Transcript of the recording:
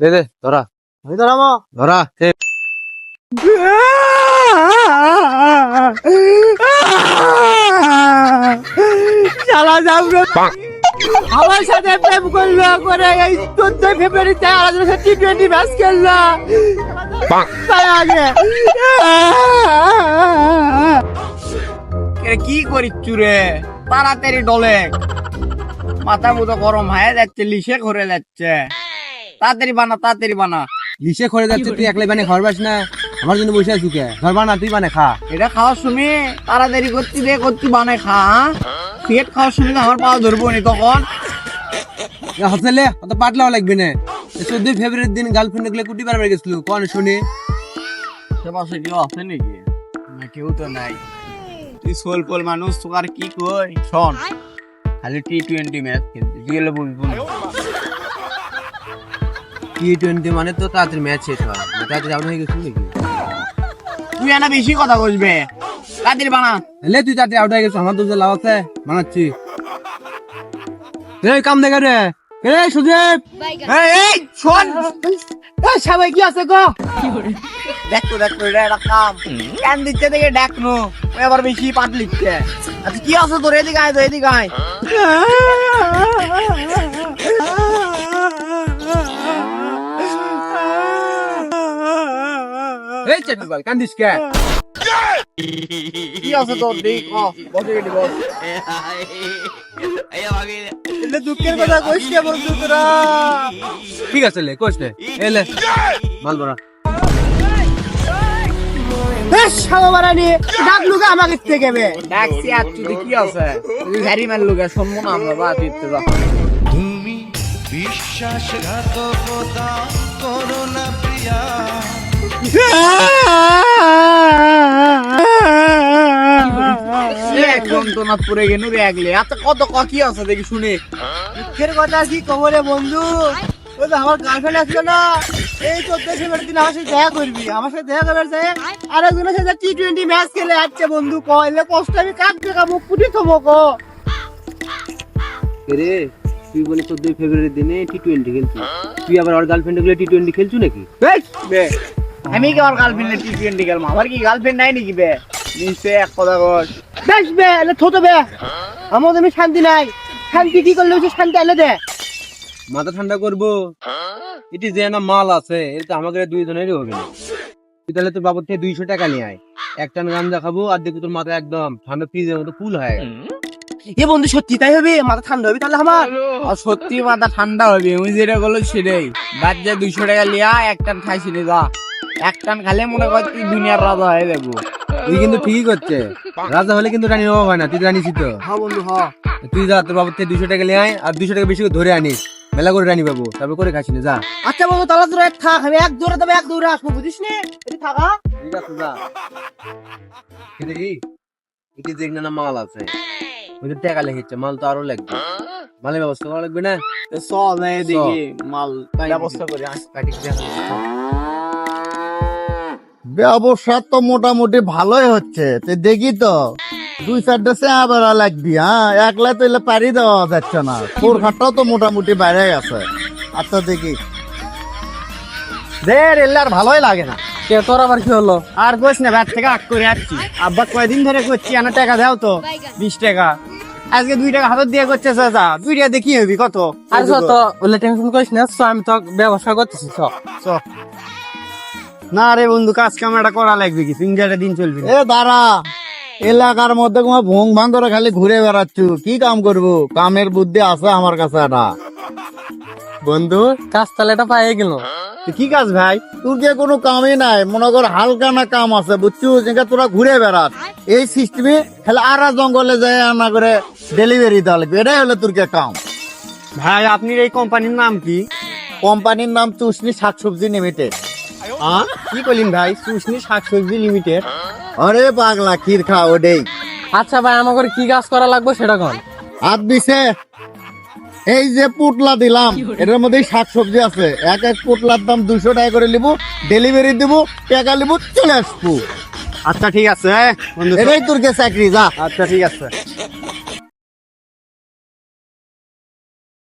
দে দে ধরা। আমি দাঁড়াবো ধরা এ, চালা যাব আমার সাথে প্রেম করল করে এই চোদ্দই ফেব্রুয়ারিতে আমাদের সাথে টি টোয়েন্টি ম্যাচ খেললো। তাই আগে। কি করিচ্ছু রে? তাড়াতাড়ি ডলে। মাথা মতো গরম হয়ে যাচ্ছে লিসে ঘুরে যাচ্ছে। তাড়াতাড়ি বানা তাড়াতাড়ি বানা। লিসে করে যাচ্ছে তুই একলাই বানে ঘর বাস না। আমার জন্য বসে আছি কে? ঘর বানা তুই বানে খা। এটা খাওয়ার সময় তাড়াতাড়ি করছি দে করছি বানায় খা পেট খাওয়ার সময় আমার পাওয়া ধরবো নি তখন। হাসলে অত পাটলাও লাগবে না। চোদ্দই ফেব্রুয়ারির দিন গার্লফ্রেন্ডগুলো কুটি পারবে গেছিল কোন শুনি? সে পাশে কেউ আছে নাকি? না কেউ তো নাই। তুই সোল পোল মানুষ তোর আর কি কই? শোন খালি টি টোয়েন্টি ম্যাচ খেলতে। গেলে বুঝব না টি টোয়েন্টি মানে তো তাড়াতাড়ি ম্যাচ শেষ হয়। তাড়াতাড়ি আউট হয়ে গেছিল নাকি? তুই না বেশি কথা কইবে তাড়াতাড়ি বানা। এলে তুই তাড়াতাড়ি আউট হয়ে গেছিস আমার তো লাভ আছে। বানাচ্ছি। এই কাম দেখা রে। এই সুদীপ। এই এই শোন। এই সবাই কি আছে গো? দেখতো দেখতো এটা একটা কাম। ক্যান দিচ্ছে দেখে ডাকনো ও আবার বেশি পাট লিখছে। আচ্ছা কি আছে তোর? এদিকে আয় তো এদিকে আয়। এই চেটু বল কান্দিস কে? কি আছে তোর দেখ বসে গেলি বস। এলে দুঃখের কথা কইস কে বন্ধু তোরা? ঠিক আছে লে কোচ নে এলে মাল বড়া বেশ খাওয়া বাড়ানি ডাকলু গে আমাকে থেকে বে। ডাকছি আর তুই কি আছে তুই ভ্যারি ম্যান লোকে শুনব না আমরা বা তুই তো যা। তুমি বিশ্বাসঘাতকতা পড়ে গেল রে আগলে আচ্ছা কত ক কি আছে দেখি শুনে। দুঃখের কথা কি কবরে বন্ধু? ওই তো আমার গার্লফ্রেন্ড আসলো না। এই চোদ্দ ফেব্রুয়ারি দিন আমার সাথে দেখা করবি। আমার সাথে দেখা করবার যায় আর একজনের সাথে টি টোয়েন্টি ম্যাচ খেলে আসছে বন্ধু কইলে কষ্ট আমি কাক দেখা মুখ ফুটি কো। রে তুই বলে চোদ্দই ফেব্রুয়ারির দিনে টি টোয়েন্টি খেলছিস। তুই আবার ওর গার্লফ্রেন্ডগুলো টি টোয়েন্টি খেলছু নাকি? আমি কি আমার গার্লফ্রেন্ডে টি টোয়েন্টি গেলাম আমার কি গার্লফ্রেন্ড নাই নাকি বে? নিশ্চয় এক কথা কর বেশ বে এলে থতো বে। আমার তুমি শান্তি নাই। শান্তি কি করলে হচ্ছে শান্তি এলে দে। মাথা ঠান্ডা করব। এটি যে না মাল আছে এটা তো আমাদের দুইজনেরই হবে। তুই তাহলে তোর বাবুর থেকে দুইশো টাকা নিয়ে আয়। এক টান গাঞ্জা খাব আর দেখব তোর মাথা একদম ঠান্ডা ফ্রিজের মতো ফুল হয়ে গেল এ বন্ধু সত্যি তাই হবে? মাথা ঠান্ডা হবে তাহলে আমার? আর সত্যি মাথা ঠান্ডা হবে ওই যেটা বলো সেটাই। বাদ যা দুইশো টাকা লিয়া এক টান খাইছি যা। এক টান খালে মনে কর তুই দুনিয়ার রাজা হয়ে যাব। তুই কিন্তু ঠিকই করছে। রাজা হলে কিন্তু রানী অভাব হয় না তুই জানিস তো হ্যাঁ বন্ধু হ্যাঁ তুই যা তোর বাবুর থেকে দুইশো টাকা নিয়ে আয় আর দুইশো টাকা বেশি করে ধরে আনিস। মেলা করে রানী বাবু তারপর করে খাসি না যা। আচ্ছা বন্ধু তাহলে তোরা থাক আমি এক দৌড়ে তবে এক দৌড়ে আসব বুঝিস নে এটি থাকা ঠিক আছে যা। এটি দেখ না মাল আছে। ওই যে টাকা লেগেছে মাল তো আরও লাগবে। মালের ব্যবস্থা করা লাগবে না? সব দেখি মাল ব্যবস্থা করে আস। ব্যবসা তো মোটামুটি ভালোই হচ্ছে। তো দেখি তো দুই চারটে বেড়া লাগবি হ্যাঁ? একলা তো এলে পারি দেওয়া যাচ্ছে না। তোর ঘাটটাও তো মোটামুটি বাইরে গেছে। আচ্ছা দেখি। দে রেলে আর ভালোই লাগে না। কে তোর আবার কি হলো? আর কোচ না ব্যাট থেকে আগ করে আসছি আব্বা কয়দিন ধরে করছি আনা টাকা দাও তো। বিশ টাকা। আজকে দুই টাকা হাতত দিয়ে করছে চাচা দুই টাকা দেখি হবি কত? আর তো ওলে টেনশন করিস না আমি তো ব্যবসা করতেছি চ। না রে বন্ধু কাজ কামাটা করা লাগবে কি? তিন দিন চলবে এ দাঁড়া এলাকার মধ্যে কোনো ভোং ভাঙ ধরে খালি ঘুরে বেড়াচ্ছু। কি কাম করব? কামের বুদ্ধি আছে আমার কাছে এটা বন্ধু কাজ তাহলে এটা পাই গেল। কি কাজ ভাই? তোর যে কোনো কামই নাই মনে কর হালকা না কাম আছে বুঝছু? যেটা তোরা ঘুরে বেড়াস। এই সিস্টেমে খালি আরা জঙ্গলে যায় না করে ডেলিভারি দেওয়া লাগবে। এটাই হলো তোর কে কাম। ভাই আপনি এই কোম্পানির নাম কি? কোম্পানির নাম চুষনি শাকসবজি লিমিটেড কি করলেন ভাই? সুস্নি শাকসবজি লিমিটেড আরে পাগলা ক্ষীর খা ওডেই আচ্ছা ভাই আমাকে কি কাজ করা লাগবে সেটা কোন? হাত দিছে। এই যে পুটলা দিলাম এটার মধ্যে শাকসবজি আছে। এক এক পুটলার দাম দুশো টাকা করে নিবো ডেলিভারি দিব টাকা নিবো চলে আসব। আচ্ছা ঠিক আছে হ্যাঁ, এটাই তোর কে চাকরি যা। আচ্ছা ঠিক আছে।